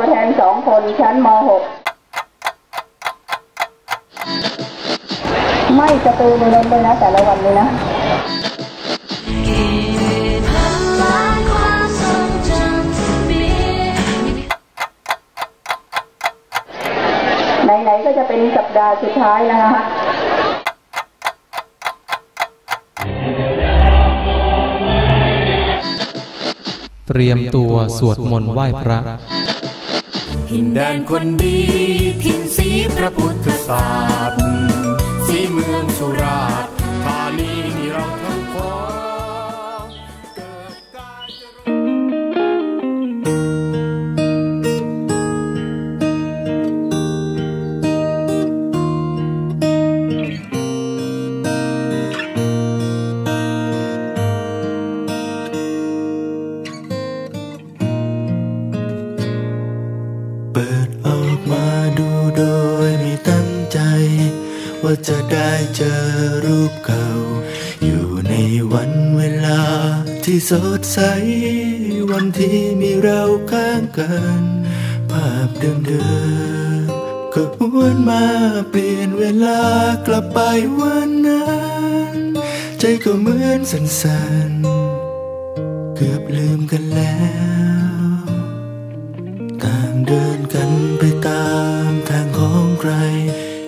ตัวแทนสองคนชั้นม .6 ไม่กระตือรือร้นเลยนะ แต่ละวันเลยนะพันล้านความทรงจำที่มีไหนๆก็จะเป็นสัปดาห์สุดท้ายนะคะเตรียมตัวสวดมนต์ไหว้พระ ถิ่นแดนคนดีถิ่นสีพระพุทธศาสนาสีเมืองสุราษฎร์ ได้เจอรูปเก่า อยู่ในวันเวลาที่สดใส วันที่มีเราข้างกัน ภาพเดิมๆก็หวนมาเปลี่ยนเวลากลับไปวันนั้น ใจก็เหมือนสั่นๆ เกือบลืมกันแล้วต่างเดินกันไปตามทางของใคร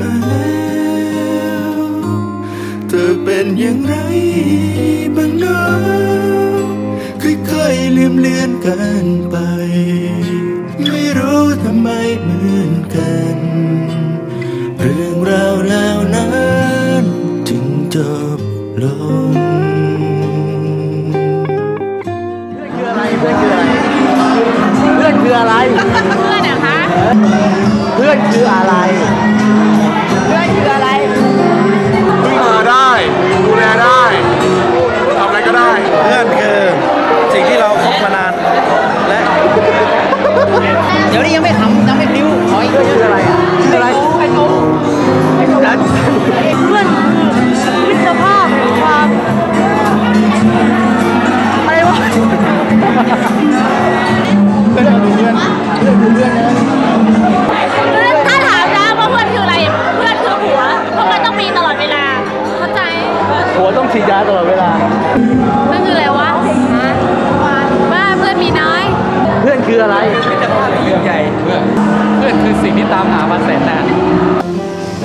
มาแล้วเธอเป็นอย่างไรบ้างเนะค่อยๆลืมเลือนกันไป ไม่รู้ทำไมเหมือนกัน เรื่องราวแล้วนั้นจึงจบลงเพื่อนคืออะไรเพื่อนนะคะ เพื่อนคืออะไร เพื่อนคืออะไรพึ่งพาได้ ดูแลได้ทำอะไรก็ได้เพื่อนคือสิ่งที่เราคบมานาน และ เดี๋ยวนี้ยังไม่ขำยังไม่พลิ้วขออีกเพื่อนคืออะไรอะคืออะไร ที่ตามหามาแสนนานเ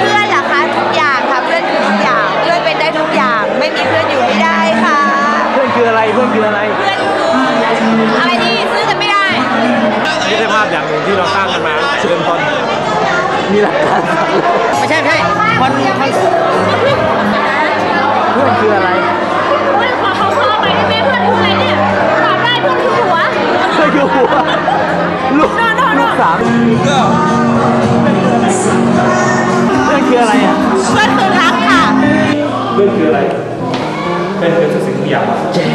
พื่อนเหรอคะทุกอย่างค่ะเพื่อนคือทุกอย่างเพื่อนเป็นได้ทุกอย่าง ไม่มีเพื่อนอยู่ไม่ได้ค่ะ เพื่อนคืออะไรเพื่อนคืออะไรเพื่อนคืออะไรที่ซื้อกันไม่ได้นี่ได้ภาพอย่างหนึ่งที่เราสร้างกันมาตั้งแต่เริ่มต้นมีหลักฐานไม่ใช่ไม่ใช่คนคนเพื่อนคืออะไร เพื่อนคืออะไรเนี่ยตอบได้เพื่อนคือผัวเพื่อนคือหัวลูกลูกสามเพื่อนคืออะไรอะเพื่อนคือรักค่ะเรื่องคืออะไร เป็นคือทุกสิ่งทุกอย่างแจ๊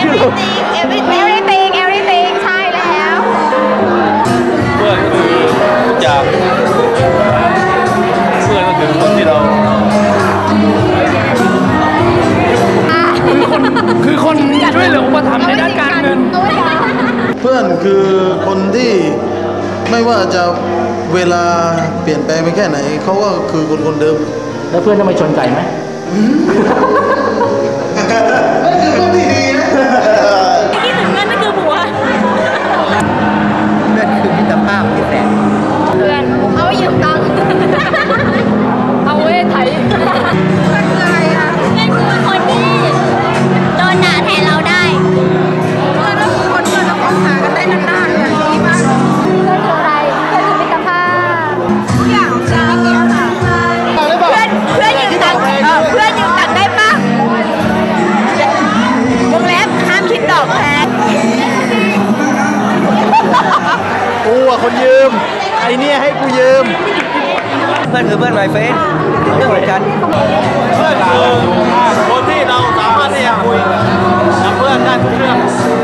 everything everything everything ใช่แล้ว เพื่อนคือทุกอย่างเพื่อนก็คือคนที่เรา ว่าจะเวลาเปลี่ยนแปลงไปแค่ไหนเขาก็คือคนคนเดิม แล้วเพื่อนทำไมชนไก่ไหม นั่นคือคนที่ดี อนคือเพื่อนไมเฟนเรื่องเหมือนกันเพื่อนคือคนที่เราสามารถที่จะคุยกับเพื่อนได้ทุกเรื่อง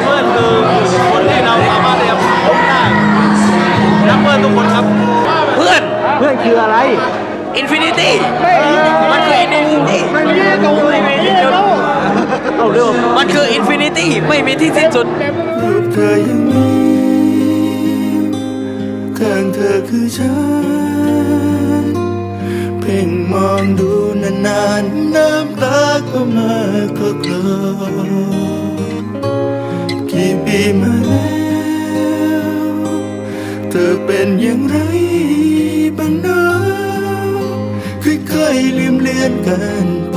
เพื่อนคือคนที่เราสามารถที่จะพบได้รักเพื่อนทุกคนครับ เพื่อนเพื่อนคืออะไรอินฟินิตี้มันคืออินฟินิตี้ไม่มีตัวไม่มีที่สุดเอาเร็วมันคืออินฟินิตี้ไม่มีที่สิ้นสุดรูปเธอยังมีข้างเธอคือฉันเพ่งมองดูนานๆน้ำตาก็มาก็กลอกี่ปีมาแล้วเธอเป็นอย่างไรบ้างนะค่อยๆลืมเลือนกันไป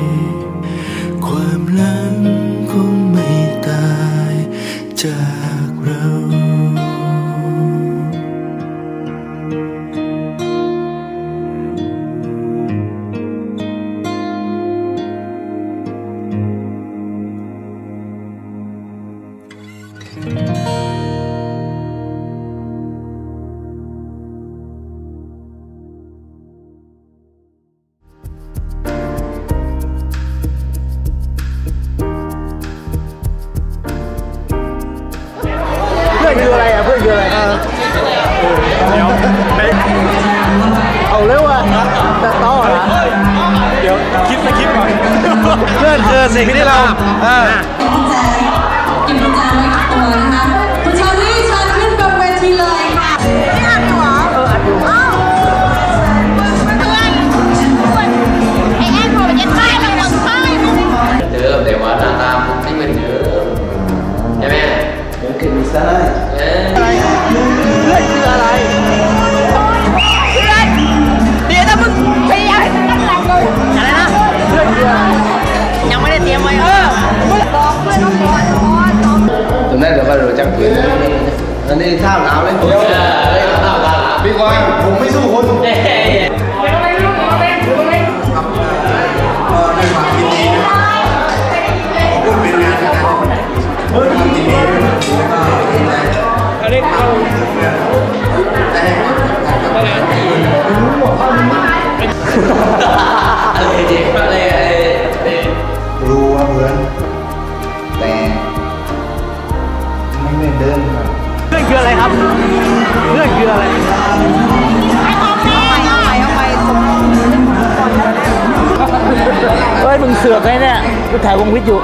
เพื่อนคือสิ่งที่เราอ่า กินกุญแจไว้กับตัวนะคะคุณชาลี่เชิญขึ้นบนเวทีเลยค่ะไม่อ่านอยู่เหรอเอออ่านอยู่อ้าวไอ้แอนโทรไปยัดป้ายมันหมดป้ายมันเดิมแต่ว่าหน้าตาผมไม่เหมือนเดิมใช่ไหมผมคือมิสไซเอ ได้ข้าวหนาวไหมผมเออข้าวหนาวพี่กอยผมไม่สู้คุณเอ้ยอะไรเด็กอะไรอะไรรู้ว่าเหมือนแต่ไม่เหมือนเดิมครับเพื่ ออะไรครับเลือดคืออะไรเฮ้ยมึงเสือกไงเนี่ยกูถ่ายวงวิทย์อยู่